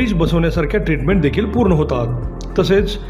Bridge बसवण्यासारख्या treatment देखील पूर्ण होतात. तसेच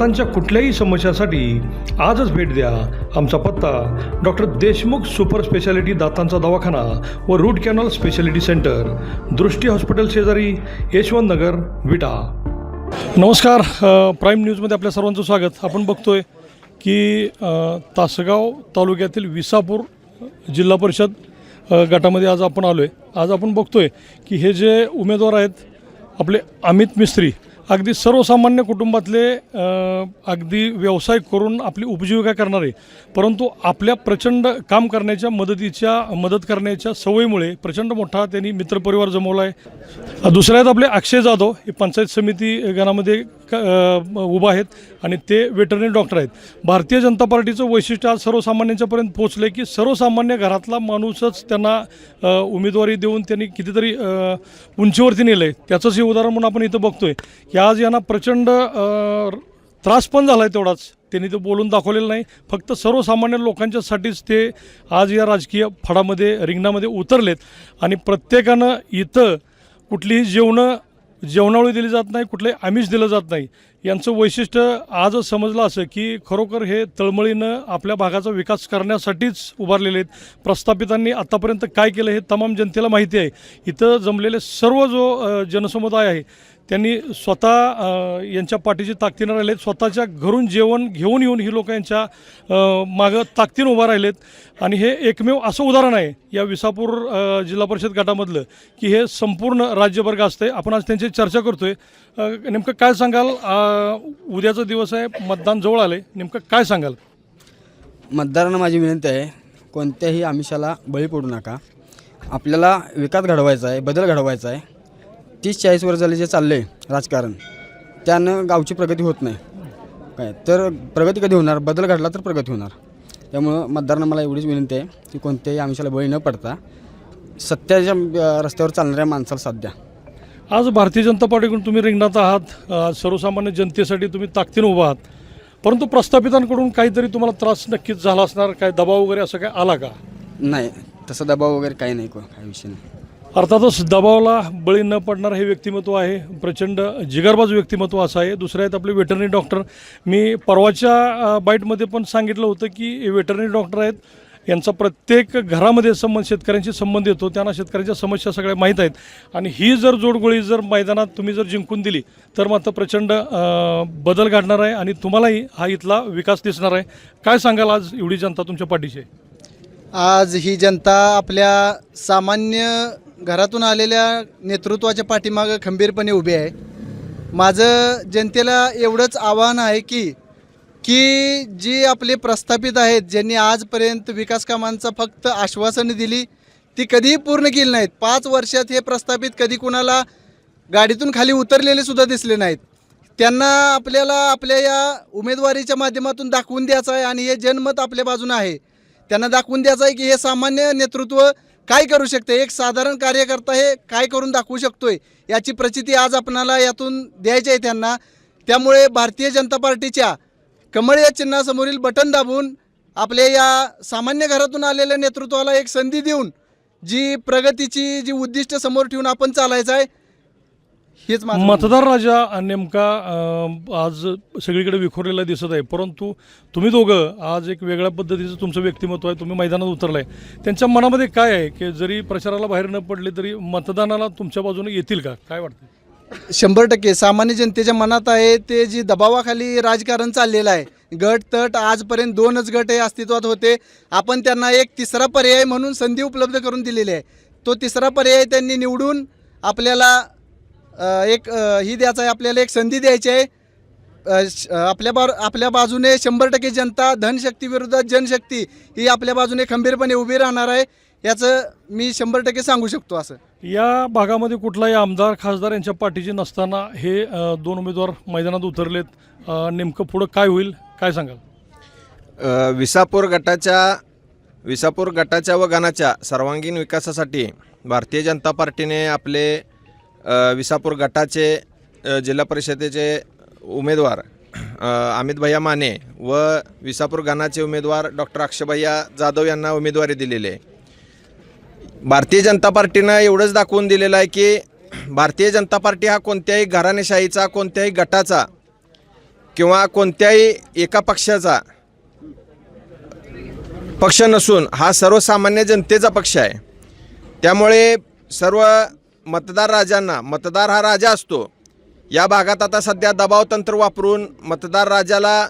दातांच्या कुठल्याही समस्यासाठी आजच भेट द्या आमचा पत्ता डॉक्टर देशमुख सुपर स्पेशालिटी दातांचा दवाखाना व root canal speciality centre Drishti hospital शेजारी यशवंत नगर विटा. नमस्कार प्राईम न्यूजमध्ये आपल्या सर्वांचं स्वागत. आपण बघतोय की तासगाव तालुक्यातील विसापूर जिल्हा परिषद गटामध्ये आज आपण आलो आहे आज आपण बघतोय की हे जे उमेदवार आहेत आपले अमित मिस्त्री अगदी सर्वसामान्य कुटुंबातले अगदी व्यवसाय करून आपली उपजीविका करणारे परंतु आपल्या प्रचंड काम करण्याच्या मदतीच्या मदत करण्याच्या सवयीमुळे प्रचंड मोठा त्यांनी मित्रपरिवार जमवला आहे. दुसरे आहेत आपले अक्षय जाधव हे पंचायत समिती गणामध्ये क- उभा आहेत आणि ते वेटरनरी डॉक्टर आहेत. भारतीय जनता पार्टीचं वैशिष्ट्य आज सर्वसामान्यांच्यापर्यंत पोहोचलं आहे की सर्वसामान्य घरातला माणूसच त्यांना उमेदवारी देऊन त्यांनी कितीतरी उंचीवरती नेलं आहे त्याचंच हे उदाहरण म्हणून आपण इथं बघतोय. की आज यांना प्रचंड त्रास पण झाला आहे तेवढाच. त्यांनी ते बोलून दाखवलेलं नाही. फक्त सर्वसामान्य लोकांच्यासाठीच ते आज या राजकीय फडामध्ये रिंगणामध्ये उतरलेत. आणि प्रत्येकानं इथं कुठलीही जेवणं जेवणावळी दिली जात नाही कुठलंही आमिष दिलं जात नाही. यांचं वैशिष्ट्य आजच समजलं असं की खरोखर हे तळमळीनं आपल्या भागाचा विकास करण्यासाठीच उभारलेले आहेत. प्रस्थापितांनी आत्तापर्यंत काय केलं हे तमाम जनतेला माहिती आहे. इथं जमलेले सर्व जो जनसमुदाय आहे त्यांनी स्वतः यांच्या पाठीची ताकदीनं राहिलेत. स्वतःच्या घरून जेवण घेऊन येऊन ही लोक यांच्या मागं ताकदीनं उभा राहिलेत. आणि हे एकमेव असं उदाहरण आहे या विसापूर जिल्हा परिषद गटामधलं की हे संपूर्ण राज्यभर गाजतं आहे आपण आज त्यांची चर्चा करतो आहे नेमकं काय सांगाल? उद्याचा दिवस आहे मतदान जवळ आले नेमकं काय सांगाल? मतदारांना माझी विनंती आहे कोणत्याही आमिषाला बळी पडू नका. आपल्याला विकास घडवायचा आहे बदल घडवायचा आहे. तीस चाळीस वर्ष झाले जे चाललं आहे राजकारण त्यानं गावची प्रगती होत नाही. काय? तर प्रगती कधी होणार? बदल घडला तर प्रगती होणार. त्यामुळं मतदारांना मला एवढीच विनंती आहे की कोणत्याही आमिषाला बळी न पडता सत्याच्या रस्त्यावर चालणाऱ्या माणसाला साथ द्या. आज भारतीय जनता पार्टीकडून तुम्ही रिंगणात आहात सर्वसामान्य जनतेसाठी तुम्ही ताकदीनं उभा आहात. परंतु प्रस्थापितांकडून काहीतरी तुम्हाला त्रास नक्कीच झाला असणार काय दबाव वगैरे असं काय आला का? नाही तसा दबाव वगैरे काही नाही को काही विषय नाही. अर्थातच दबावाला बळी न पडणार हे व्यक्तिमत्व आहे प्रचंड जिगरबाज व्यक्तिमत्व असं आहे. दुसरे आहेत आपले वेटरनरी डॉक्टर मी परवाच्या अ, बाईटमध्ये पण सांगितलं होतं की वेटरनरी डॉक्टर आहेत यांचा प्रत्येक घरामध्ये संबंध शेतकऱ्यांशी संबंध येतो. त्यांना शेतकऱ्यांच्या समस्या सगळ्या माहीत आहेत. आणि ही जर जोडगोळी जर मैदानात तुम्ही जर जिंकून दिली तर मात्र प्रचंड बदल घडणार आहे आणि तुम्हालाही हा इथला विकास दिसणार आहे. काय सांगाल आज एवढी जनता तुमच्या पाठीशी? आहे आज ही जनता आपल्या सामान्य घरातून आलेल्या नेतृत्वाच्या पाठीमागं खंबीरपणे उभी आहे. माझं जनतेला एवढंच आव्हान आहे की की जी आपले प्रस्थापित आहेत ज्यांनी आजपर्यंत विकास कामांचा फक्त आश्वासनं दिली ती कधीही पूर्ण केली नाहीत. पाच वर्षात हे प्रस्थापित कधी कुणाला गाडीतून खाली उतरलेले सुद्धा दिसले नाहीत. त्यांना आपल्याला आपल्या या उमेदवारीच्या माध्यमातून दाखवून द्यायचं आहे आणि हे जनमत आपल्या बाजूनं आहे. त्यांना दाखवून द्यायचं आहे की हे सामान्य नेतृत्व काय करू शकते? एक साधारण कार्यकर्ता हे काय करून दाखवू शकतोय? याची प्रचिती आज आपणाला यातून द्यायची आहे त्यांना. त्यामुळे भारतीय जनता पार्टीच्या कमळ या चिन्हासमोरील बटन दाबून आपल्या या सामान्य घरातून आलेल्या नेतृत्वाला एक संधी देऊन जी प्रगतीची जी उद्दिष्ट समोर ठेवून आपण चालायचं आहे हेच मतदार राजा नेमका आज सगळीकडे विखुरलेला दिसत आहे. परंतु तुम्ही दोघं आज एक वेगळ्या पद्धतीचं तुमचं व्यक्तिमत्व आहे. तुम्ही मैदानात उतरलाय. त्यांच्या मनामध्ये काय आहे की जरी प्रचाराला बाहेर न पडले तरी मतदानाला तुमच्या बाजूने येतील का? काय वाटतं शंभर टक्के. सामान्य जनतेच्या मनात आहे ते जी दबावाखाली राजकारण चाललेलं आहे गट तट आजपर्यंत दोनच गट हे अस्तित्वात होते. आपण त्यांना एक तिसरा पर्याय म्हणून संधी उपलब्ध करून दिलेली आहे. तो तिसरा पर्याय त्यांनी निवडून आपल्याला एक ही द्यायचा आहे आपल्याला एक संधी द्यायची आहे. श- आपल्या बा आपल्या बाजूने शंभर टक्के जनता धनशक्ती विरुद्ध जनशक्ती ही आपल्या बाजूने खंबीरपणे उभी राहणार आहे. याचं मी शंभर टक्के सांगू शकतो असं. या भागामध्ये कुठलाही आमदार खासदार यांच्या पाठीची नसताना हे अ, दोन उमेदवार मैदानात उतरलेत. अ, नेमकं पुढं काय होईल काय सांगाल? अ, विसापूर गटाच्या विसापूर गटाच्या व गणाच्या सर्वांगीण विकासासाठी भारतीय जनता पार्टीने आपले अ, विसापूर गटाचे अ, जिल्हा परिषदेचे उमेदवार अमित भैया माने व विसापूर गणाचे उमेदवार डॉक्टर अक्षभैया जाधव यांना उमेदवारी दिलेली आहे. भारतीय जनता पार्टीनं एवढंच दाखवून दिलेलं आहे की भारतीय जनता पार्टी हा कोणत्याही घराणेशाहीचा कोणत्याही गटाचा किंवा कोणत्याही एका पक्षाचा पक्ष नसून हा सर्वसामान्य जनतेचा पक्ष आहे. त्यामुळे सर्व मतदार राजांना मतदार हा राजा असतो या भागात आता सध्या दबाव तंत्र वापरून मतदार राजाला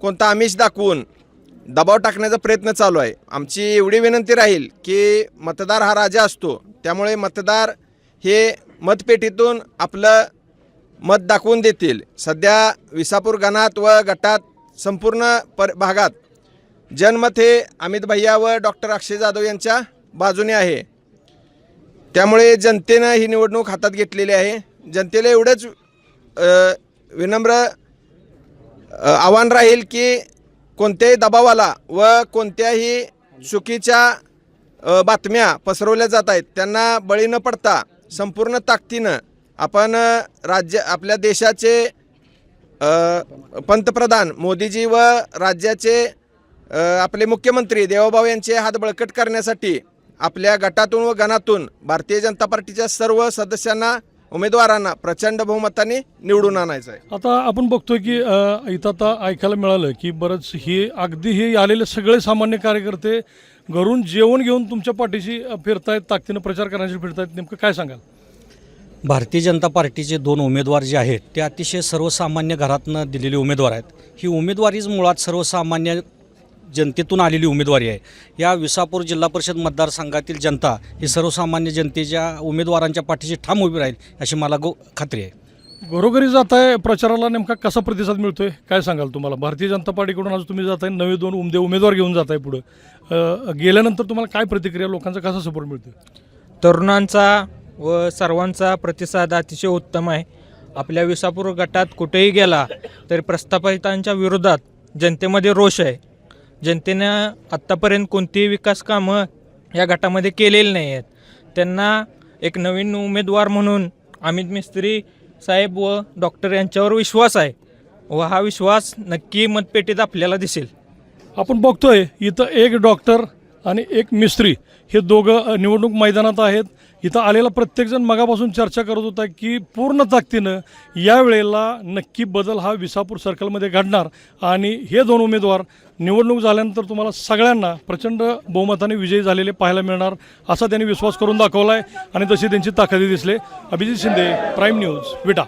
कोणता आमिष दाखवून दबाव टाकण्याचा प्रयत्न चालू आहे. आमची एवढी विनंती राहील की मतदार हा राजा असतो. त्यामुळे मतदार हे मतपेटीतून आपलं मत दाखवून देतील. सध्या विसापूर गणात व गटात संपूर्ण पर भागात जनमत हे अमित भैया व डॉक्टर अक्षय जाधव यांच्या बाजूने आहे. त्यामुळे जनतेनं ही निवडणूक हातात घेतलेली आहे. जनतेला एवढंच विनम्र आव्हान राहील की कोणत्याही दबावाला व कोणत्याही चुकीच्या बातम्या पसरवल्या जात आहेत त्यांना बळी न पडता संपूर्ण ताकदीनं आपण राज्य आपल्या देशाचे पंतप्रधान मोदीजी व राज्याचे आपले मुख्यमंत्री देवाभाऊ यांचे हात बळकट करण्यासाठी आपल्या गटातून व गणातून भारतीय जनता पार्टीच्या सर्व सदस्यांना उमेदवारांना प्रचंड बहुमताने निवडून आणायचं आहे. आता आपण बघतोय की अ, इथं आता ऐकायला मिळालं की बरंच हे अगदी हे आलेले सगळे सामान्य कार्यकर्ते घरून जेवण घेऊन तुमच्या पाठीशी अ, फिरतायत ताकदीनं प्रचार करण्यासाठी फिरतायत. नेमकं काय सांगाल? भारतीय जनता पार्टीचे दोन उमेदवार जे आहेत ते अतिशय सर्वसामान्य घरातनं दिलेले उमेदवार आहेत. ही उमेदवारीच मुळात सर्वसामान्य जनतेतून आलेली उमेदवारी आहे. या विसापूर जिल्हा परिषद मतदारसंघातील जनता ही सर्वसामान्य जनतेच्या उमेदवारांच्या पाठीशी ठाम उभी राहील अशी मला गो खात्री आहे. घरोघरी जाताय प्रचाराला नेमका कसा प्रतिसाद मिळतोय? काय सांगाल तुम्हाला? भारतीय जनता पार्टीकडून आज तुम्ही जाताय नवे दोन उमदे उमेदवार घेऊन जाताय पुढं. अ, गेल्यानंतर तुम्हाला काय प्रतिक्रिया लोकांचा कसा सपोर्ट मिळतोय? तरुणांचा व सर्वांचा प्रतिसाद अतिशय उत्तम आहे. आपल्या विसापूर गटात कुठेही गेला तरी प्रस्थापितांच्या विरोधात जनतेमध्ये रोष आहे. जनतेनं आत्तापर्यंत कोणतीही विकास कामं या गटामध्ये केलेली नाही आहेत त्यांना एक नवीन उमेदवार म्हणून अमित मिस्त्री साहेब व डॉक्टर यांच्यावर विश्वास आहे व हा विश्वास नक्की मतपेटीत आपल्याला दिसेल. आपण बघतोय इथं एक डॉक्टर आणि एक मिस्त्री हे दोघं निवडणूक मैदानात आहेत. इथं आलेला प्रत्येकजण मगापासून चर्चा करत होता की पूर्ण ताकदीनं यावेळेला नक्की बदल हा विसापूर सर्कलमध्ये घडणार. आणि हे दोन उमेदवार निवडणूक झाल्यानंतर तुम्हाला सगळ्यांना प्रचंड बहुमताने विजयी झालेले पाहायला मिळणार असा त्यांनी विश्वास करून दाखवला आहे आणि तशी त्यांची ताकदी दिसले. Abhijit Shinde prime news Vita.